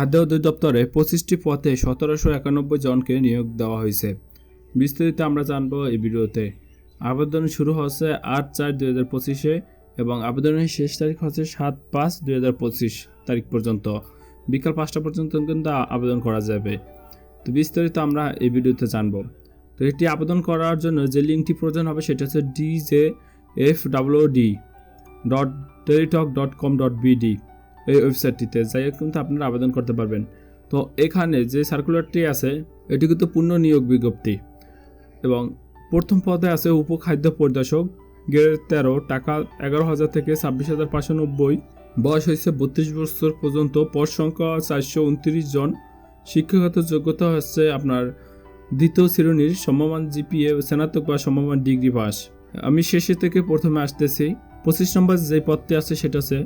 খাদ্য অধিদপ্তরে পঁচিশটি পথে সতেরোশো একানব্বই জনকে নিয়োগ দেওয়া হয়েছে। বিস্তারিত আমরা জানব এই ভিডিওতে। আবেদন শুরু হচ্ছে আট চার দুই হাজার পঁচিশে এবং আবেদনের শেষ তারিখ হচ্ছে সাত পাঁচ দুই হাজার পঁচিশ তারিখ পর্যন্ত। বিকাল পাঁচটা পর্যন্ত কিন্তু আবেদন করা যাবে। তো বিস্তারিত আমরা এই ভিডিওতে জানব। তো এটি আবেদন করার জন্য যে লিঙ্কটি প্রয়োজন হবে সেটা হচ্ছে D J F W D dot Teletalk dot com dot BD এই ওয়েবসাইটটিতে যাই কিন্তু আপনারা আবেদন করতে পারবেন। তো এখানে যে সার্কুলারটি আছে, এটি কিন্তু পূর্ণ নিয়োগ বিজ্ঞপ্তি। এবং প্রথম পদে আছে উপখাদ্য পরিদর্শক, গ্রেড তেরো, টাকা এগারো হাজার থেকে ছাব্বিশ হাজার পাঁচশো নব্বই। বয়স হয়েছে বত্রিশ বছর পর্যন্ত, পদ সংখ্যা চারশো উনত্রিশ জন। শিক্ষাগত যোগ্যতা হচ্ছে আপনার দ্বিতীয় শ্রেণির সমমান জিপিএ, স্নাতক বা সমমান ডিগ্রি পাস। আমি শেষে থেকে প্রথমে আসতেছি। পঁচিশ নম্বর যে পদটি আছে, সেটা হচ্ছে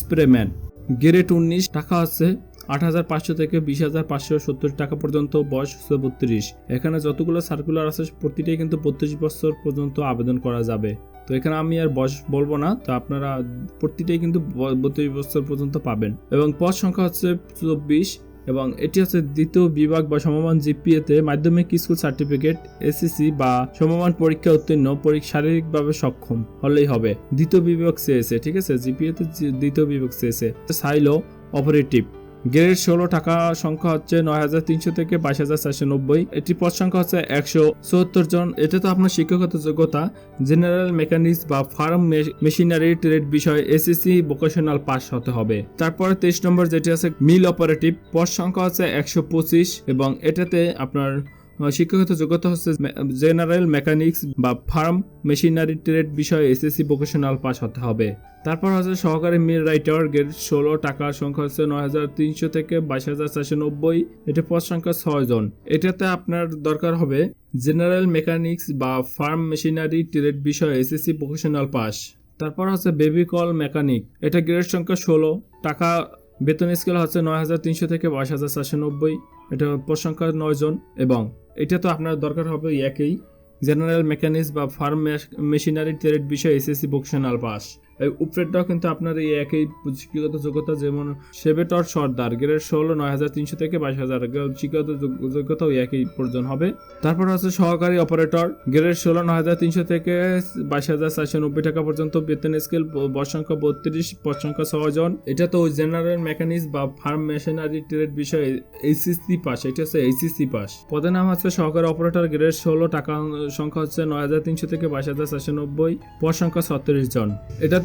স্প্রেম্যান গ্রেড উনিশ, টাকা আছে আট হাজার পাঁচশো থেকে বিশ হাজার পাঁচশো সত্তর টাকা পর্যন্ত, বয়স হচ্ছে বত্রিশ। এখানে যতগুলো সার্কুলার আছে, প্রতিটাই কিন্তু বত্রিশ বছর পর্যন্ত আবেদন করা যাবে। তো এখানে আমি আর বয়স বলব না, তো আপনারা প্রতিটাই কিন্তু বত্রিশ বছর পর্যন্ত পাবেন। এবং পদ সংখ্যা হচ্ছে চব্বিশ এবং এটি হচ্ছে দ্বিতীয় বিভাগ বা সমমান জিপিএতে মাধ্যমিক স্কুল সার্টিফিকেট এসএসসি বা সমমান পরীক্ষা উত্তীর্ণ, পরীক্ষা শারীরিকভাবে সক্ষম হলেই হবে। দ্বিতীয় বিভাগ চেয়েছে ঠিক আছে? জিপিএতে দ্বিতীয় বিভাগ চেয়েছে সাইলো অপারেটিভ। গ্রেড ষোলো টাকা সংখ্যা হচ্ছে নয় হাজার তিনশো থেকে বাইশ হাজার চারশো নব্বই। এটি পদ সংখ্যা হচ্ছে একশো চুয়াত্তর জন। এটা তো আপনার শিক্ষাগত যোগ্যতা, জেনারেল মেকানিক্স বা ফার্ম মেশিনারি ট্রেড বিষয় এসএসসি ভোকেশনাল পাস হতে হবে। তারপর তেইশ নম্বর যেটি আছে মিল অপারেটিভ, পদ সংখ্যা হচ্ছে একশো পঁচিশ এবং এটাতে আপনার শিক্ষাগত যোগ্যতা হচ্ছে জেনারেল মেকানিক্স বা ফার্ম মেশিনারি ট্রেড বিষয়ে এসএসসি ভোকেশনাল পাস হতে হবে। তারপর হচ্ছে সহকারী মিল রাইটার গ্রেড ষোলো, টাকার সংখ্যা হচ্ছে নয় হাজার তিনশো থেকে বাইশ হাজার চারশো নব্বই। এটা পদ সংখ্যা ছয় জন। এটাতে আপনার দরকার হবে জেনারেল মেকানিক্স বা ফার্ম মেশিনারি ট্রেড বিষয়ে এসএসসি ভোকেশনাল পাস তারপর হচ্ছে বেবি কল মেকানিক এটা গ্রেড সংখ্যা ষোলো, টাকা বেতন স্কেল হচ্ছে নয় হাজার তিনশো থেকে বাইশ হাজার চারশো নব্বই। এটা পদ সংখ্যা নয় জন এবং এটা তো আপনার দরকার হবে একই। জেনারেল মেকানিক্স বা ফার্ম মেশিনারি ট্রেড বিষয়ে এসএসসি ভোকেশনাল পাস উপরেরটাও কিন্তু আপনার এই একই শিক্ষাগত যোগ্যতা যেমন সেবেটর সর্দার, গ্রেড ষোলো, নয় হাজার তিনশো থেকে বাইশ হাজার শিক্ষাগত যোগ- যোগ্যতা ওই একই প্রয়োজন হবে। তারপর হচ্ছে সহকারী অপারেটর গ্রেড ষোলো, নয় হাজার তিনশো থেকে বাইশ হাজার চারশো নব্বই টাকা পর্যন্ত বেতন স্কেল সংখ্যা বত্রিশ সংখ্যা ছয় জন। এটা তো জেনারেল মেকানিক্স বা ফার্ম মেশিনারি ট্রেড বিষয়ে এইচএসসি পাস এটা হচ্ছে এইচএসসি পাস পদের নাম হচ্ছে সহকারী অপারেটর গ্রেড ষোলো, টাকা সংখ্যা হচ্ছে নয় হাজার তিনশো থেকে বাইশ হাজার চারশো নব্বই, পদ সংখ্যা জন।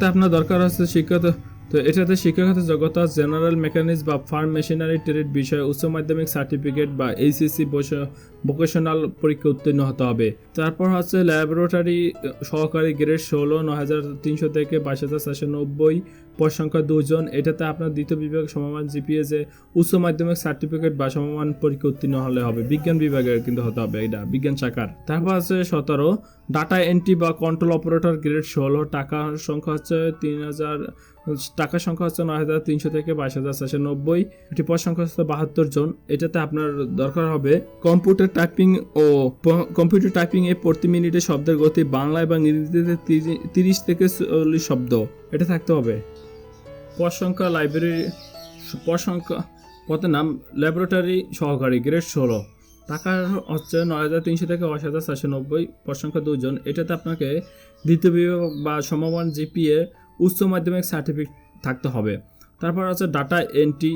এটাতে আপনার দরকার আছে শিক্ষাত তো এটাতে শিক্ষাগত যোগ্যতা জেনারেল মেকানিক্স বা ফার্ম মেশিনারি ট্রেড বিষয়ে উচ্চ মাধ্যমিক সার্টিফিকেট বা এইচএসসি ভোকেশনাল পরীক্ষা উত্তীর্ণ হতে হবে। তারপর হচ্ছে ল্যাবরেটরি সহকারী গ্রেড ষোলো ন হাজার তিনশো থেকে বাইশ হাজার চারশো নব্বই পদ সংখ্যা দুজন এটাতে আপনার দ্বিতীয় বিভাগ সমমান জিপিএ যে উচ্চ মাধ্যমিক সার্টিফিকেট বা সমমান পরীক্ষা উত্তীর্ণ হলে হবে। বিজ্ঞান বিভাগের কিন্তু হতে হবে এটা, বিজ্ঞান শাখার। তারপর আছে সতেরো ডাটা এন্ট্রি বা কন্ট্রোল অপারেটর গ্রেড ষোলো টাকা সংখ্যা হচ্ছে তিন হাজার, টাকার সংখ্যা হচ্ছে নয় হাজার তিনশো থেকে বাইশ হাজার চারশো নব্বই। এটি পদ সংখ্যা হচ্ছে বাহাত্তর জন। এটাতে আপনার দরকার হবে কম্পিউটার টাইপিং ও কম্পিউটার টাইপিং এ প্রতি মিনিটে শব্দের গতি বাংলা এবং ইংরেজিতে তিরিশ থেকে চল্লিশ শব্দ। এটা থাকতে হবে। পদ সংখ্যা লাইব্রেরি পদ সংখ্যা পদের নাম ল্যাবরেটরি সহকারী গ্রেড ষোলো। টাকা হচ্ছে নয় হাজার তিনশো থেকে বাইশ হাজার চারশো নব্বই পদ সংখ্যা দুজন এটাতে আপনাকে দ্বিতীয় বিভাগ বা সমমান জিপিএ, উচ্চ মাধ্যমিক সার্টিফিকেট থাকতে হবে। তারপর আছে ডাটা এন্ট্রি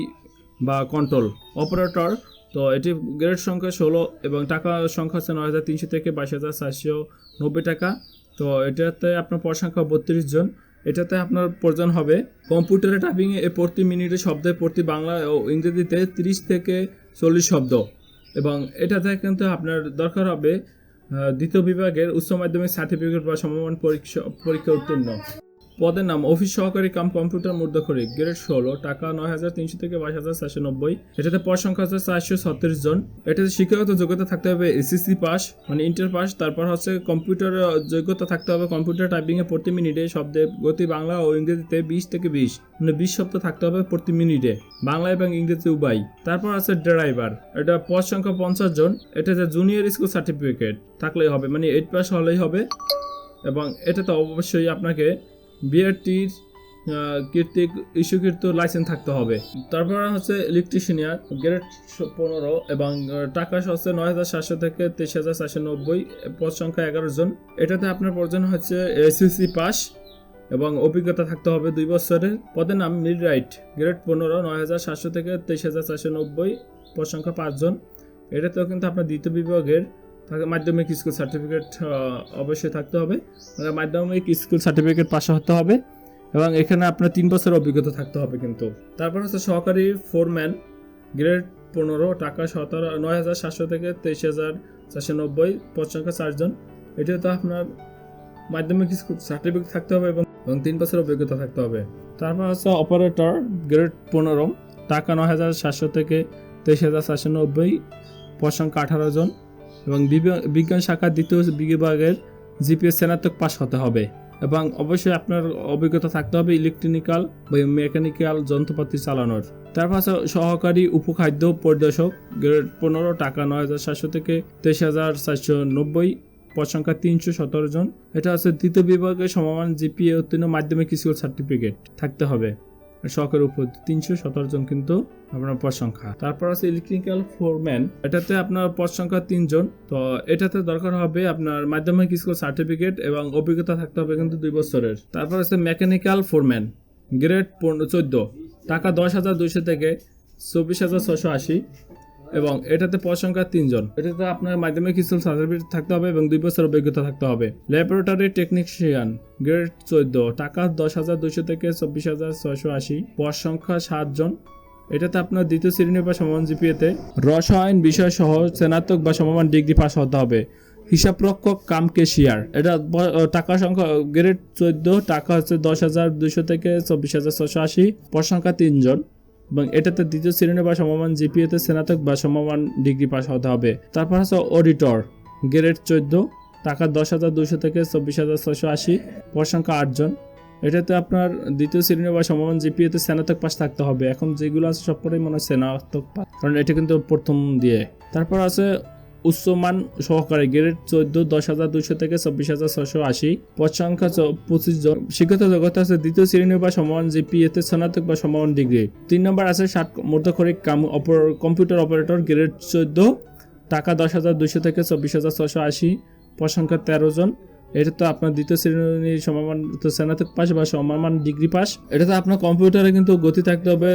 বা কন্ট্রোল অপারেটর তো এটি গ্রেড সংখ্যা ষোলো এবং টাকা সংখ্যা হচ্ছে নয় হাজার তিনশো থেকে বাইশ হাজার চারশো নব্বই টাকা। তো এটাতে আপনার পর সংখ্যা বত্রিশ জন। এটাতে আপনার প্রয়োজন হবে কম্পিউটারে টাইপিং এ প্রতি মিনিটে শব্দে প্রতি বাংলা ও ইংরেজিতে তিরিশ থেকে চল্লিশ শব্দ। এবং এটাতে কিন্তু আপনার দরকার হবে দ্বিতীয় বিভাগের উচ্চ মাধ্যমিক সার্টিফিকেট বা সমমান পরীক্ষা পরীক্ষা উত্তীর্ণ। পদের নাম অফিস সহকারী কাম কম্পিউটার মুদ্রাখরি গ্রেড ষোলো, টাকা নয় হাজার তিনশো থেকে বাইশ হাজার চারশো নব্বই। এটাতে পদ সংখ্যা হচ্ছে চারশো ছত্রিশ জন। এটাতে শিক্ষাগত যোগ্যতা থাকতে হবে এসএসসি পাস মানে ইন্টার পাস। তারপর হচ্ছে কম্পিউটার যোগ্যতা থাকতে হবে কম্পিউটার টাইপিং এ প্রতি মিনিটে শব্দে গতি বাংলা ও ইংরেজিতে বিশ থেকে বিশ। মানে বিশ শব্দ থাকতে হবে প্রতি মিনিটে, বাংলা এবং ইংরেজিতে উভয় তারপর আছে ড্রাইভার, এটা পদ সংখ্যা পঞ্চাশ জন। এটাতে জুনিয়র স্কুল সার্টিফিকেট থাকলেই হবে মানে এইট পাস হলেই হবে। এবং এটাতে অবশ্যই আপনাকে বিআরটির কীর্তিক ইস্যুকৃত লাইসেন্স থাকতে হবে। তারপর হচ্ছে ইলেকট্রিশিয়ান গ্রেড পনেরো এবং টাকা হচ্ছে নয় হাজার সাতশো থেকে তেইশ হাজার চারশো নব্বই, পদ সংখ্যা এগারো জন। এটাতে আপনার প্রয়োজন হচ্ছে এসিসি পাস এবং অভিজ্ঞতা থাকতে হবে দুই বছরের। পদের নাম মিড রাইট গ্রেড পনেরো, নয় হাজার সাতশো থেকে তেইশ হাজার চারশো নব্বই, পদ সংখ্যা পাঁচজন এটাতেও কিন্তু আপনার দ্বিতীয় বিভাগের থাকে মাধ্যমিক স্কুল সার্টিফিকেট অবশ্যই থাকতে হবে। মাধ্যমিক স্কুল সার্টিফিকেট পাশে হতে হবে এবং এখানে আপনার তিন বছর অভিজ্ঞতা থাকতে হবে কিন্তু। তারপর হচ্ছে সহকারী ফোরম্যান গ্রেড পনেরো, টাকা সতেরো, নয় হাজার সাতশো থেকে তেইশ হাজার চারশো নব্বই পদ চারজন। এটা তো আপনার মাধ্যমিক স্কুল সার্টিফিকেট থাকতে হবে এবং তিন বছর অভিজ্ঞতা থাকতে হবে। তারপর হচ্ছে অপারেটর গ্রেড পনেরো, টাকা নয় হাজার সাতশো থেকে তেইশ হাজার চারশো নব্বই পদ আঠারো জন। এবং বিজ্ঞা- বিজ্ঞান শাখার দ্বিতীয় বিভাগের জিপিএস স্নাতক পাস হতে হবে। এবং অবশ্যই আপনার অভিজ্ঞতা থাকতে হবে ইলেকট্রনিক্যাল বা মেকানিক্যাল যন্ত্রপাতি চালানোর। তারপর আছে সহকারী উপখাদ্য পরিদর্শক, গ্রেড পনেরো, টাকা নয় হাজার সাতশো থেকে তেইশ হাজার চারশো নব্বই, পদ সংখ্যা তিনশো সতেরো জন। এটা হচ্ছে দ্বিতীয় বিভাগের সমমান জিপিএ উত্তীর্ণ মাধ্যমিক স্কুল সার্টিফিকেট। থাকতে হবে। সহকারী উপর তিনশো সতেরো জন কিন্তু আপনার পদ সংখ্যা। তারপর আছে ইলেকট্রিক্যাল ফোরম্যান এটাতে আপনার পদ সংখ্যা তিনজন। তো এটাতে দরকার হবে আপনার মাধ্যমিক স্কুল সার্টিফিকেট এবং অভিজ্ঞতা থাকতে হবে কিন্তু দুই বছরের। তারপর আছে মেকানিক্যাল ফোরম্যান গ্রেড চোদ্দ। টাকা দশ হাজার দুইশো থেকে চব্বিশ হাজার ছশো আশি। এবং এটাতে পদ সংখ্যা তিনজন। এটাতে আপনার মাধ্যমিক স্কুল সার্টিফিকেট থাকতে হবে এবং দুই বছর অভিজ্ঞতা থাকতে হবে। ল্যাবরেটরি টেকনিশিয়ান, গ্রেড চোদ্দ, টাকা দশ হাজার দুইশো থেকে চব্বিশ হাজার ছয়শো আশি, পদ সংখ্যা সাতজন এটাতে আপনার দ্বিতীয় শ্রেণি বা সমান জিপিএতে রসায়ন বিষয় সহ স্নাতক বা সমমান ডিগ্রি পাস হতে হবে। হিসাবরক্ষক কাম কেশিয়ার এটা টাকা সংখ্যা, গ্রেড চোদ্দ, টাকা হচ্ছে দশ হাজার দুইশো থেকে চব্বিশ হাজার ছশো আশি, পদ সংখ্যা তিনজন। এবং এটাতে দ্বিতীয় শ্রেণি বা সমমান জিপিএতে স্নাতক বা সমমান ডিগ্রি পাস হতে হবে। তারপর আছে অডিটর গ্রেড চোদ্দ, টাকা দশ হাজার দুশো থেকে চব্বিশ হাজার ছশো আশি পরসংখ্যা আটজন এটাতে আপনার দ্বিতীয় শ্রেণি বা সমমান জিপিএতে স্নাতক পাস থাকতে হবে। এখন যেগুলো আছে সবকটাই মনে হয় স্নাতক পাস কারণ এটা কিন্তু প্রথম দিয়ে। তারপর আছে উচ্চমান সহকারী গ্রেড চোদ্দ, দশ হাজার দুশো থেকে চব্বিশ হাজার ছশো আশি। পদ সংখ্যা পঁচিশ জন শিক্ষিত জগতে আছে দ্বিতীয় শ্রেণি বা সমান জিপিএতে স্নাতক বা সমান ডিগ্রি। তিন নম্বর আছে ষাট মধ্যক্ষরিক কাম কম্পিউটার অপারেটর গ্রেড চোদ্দ, টাকা দশ হাজার দুশো থেকে চব্বিশ হাজার ছশো আশি। পদ সংখ্যা তেরো জন। এটা তো আপনার দ্বিতীয় শ্রেণির সমান তো স্নাতক পাস বা সমমান ডিগ্রি পাস এটা তো আপনার কম্পিউটারে কিন্তু গতি থাকতে হবে।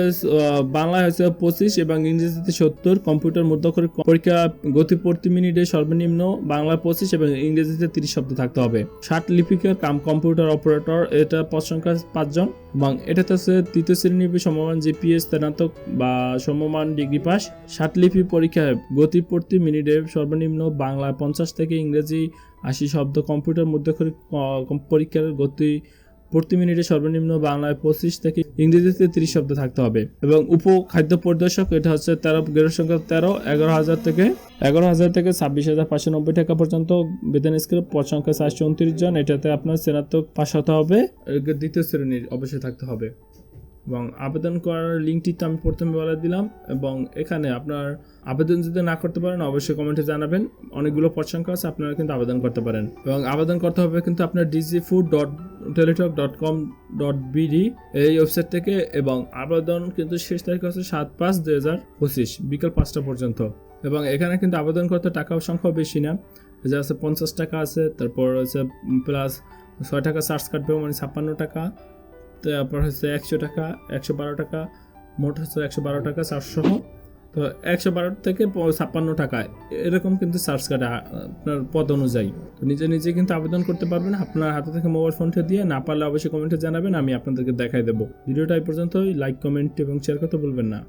বাংলায় হচ্ছে পঁচিশ এবং ইংরেজিতে সত্তর। কম্পিউটার মধ্যকরিক পরীক্ষা গতি প্রতি মিনিটে সর্বনিম্ন বাংলা পঁচিশ এবং ইংরেজিতে তিরিশ শব্দ থাকতে হবে। ষাট লিপিকার কাম কম্পিউটার অপারেটর, এটা পদ সংখ্যা পাঁচজন এবং এটাতে আছে তৃতীয় শ্রেণির সমমান জিপিএস স্নাতক বা সমমান ডিগ্রি পাস ষাট লিপি পরীক্ষায় গতি প্রতি মিনিটে সর্বনিম্ন বাংলা পঞ্চাশ থেকে ইংরেজি আশি শব্দ কম্পিউটার আহ, পরীক্ষার গতি প্রতি মিনিটে সর্বনিম্ন বাংলায় পঁচিশ থেকে ইংরেজিতে তিরিশ শব্দ থাকতে হবে। এবং উপ খাদ্য পরিদর্শক এটা হচ্ছে তেরো গ্রেড সংখ্যা তেরো এগারো হাজার থেকে এগারো হাজার থেকে ছাব্বিশ হাজার পাঁচশো নব্বই টাকা পর্যন্ত বেতন স্কেল পদ সংখ্যা চারশো উনত্রিশ জন এটাতে আপনার স্নাতক পাশ হতে হবে। দ্বিতীয় শ্রেণির অবশ্যই থাকতে হবে। এবং আবেদন করার লিঙ্কটি তো আমি প্রথমে বলে দিলাম এবং এখানে আপনার আবেদন যদি না করতে পারেন, অবশ্যই কমেন্টে জানাবেন। অনেকগুলো সংখ্যা আছে, আপনারা কিন্তু আবেদন করতে পারেন। এবং আবেদন করতে হবে কিন্তু আপনার DG food dot Teletalk dot com dot BD এই ওয়েবসাইট থেকে এবং আবেদন কিন্তু শেষ তারিখ হচ্ছে সাত পাঁচ দুই হাজার পঁচিশ, বিকাল পাঁচটা পর্যন্ত। এবং এখানে কিন্তু আবেদন করতে টাকা সংখ্যা বেশি না। যে আছে পঞ্চাশ টাকা আছে, তারপর হচ্ছে প্লাস ছয় টাকা চার্জ কাটবে মানে ছাপ্পান্ন টাকা। তারপর হচ্ছে একশো টাকা, একশো বারো টাকা, মোট হচ্ছে একশো বারো টাকা চারশো তো একশো বারো থেকে ছাপ্পান্ন টাকা, এরকম কিন্তু চার্জ কাটে আপনার পদ অনুযায়ী। তো নিজে নিজে কিন্তু আবেদন করতে পারবেন, আপনার হাতে থেকে মোবাইল ফোনটা দিয়ে, না পারলে অবশ্যই কমেন্টে জানাবেন, আমি আপনাদেরকে দেখাই দেবো। ভিডিওটা এই পর্যন্তই লাইক কমেন্ট এবং শেয়ার করতে বলবেন না।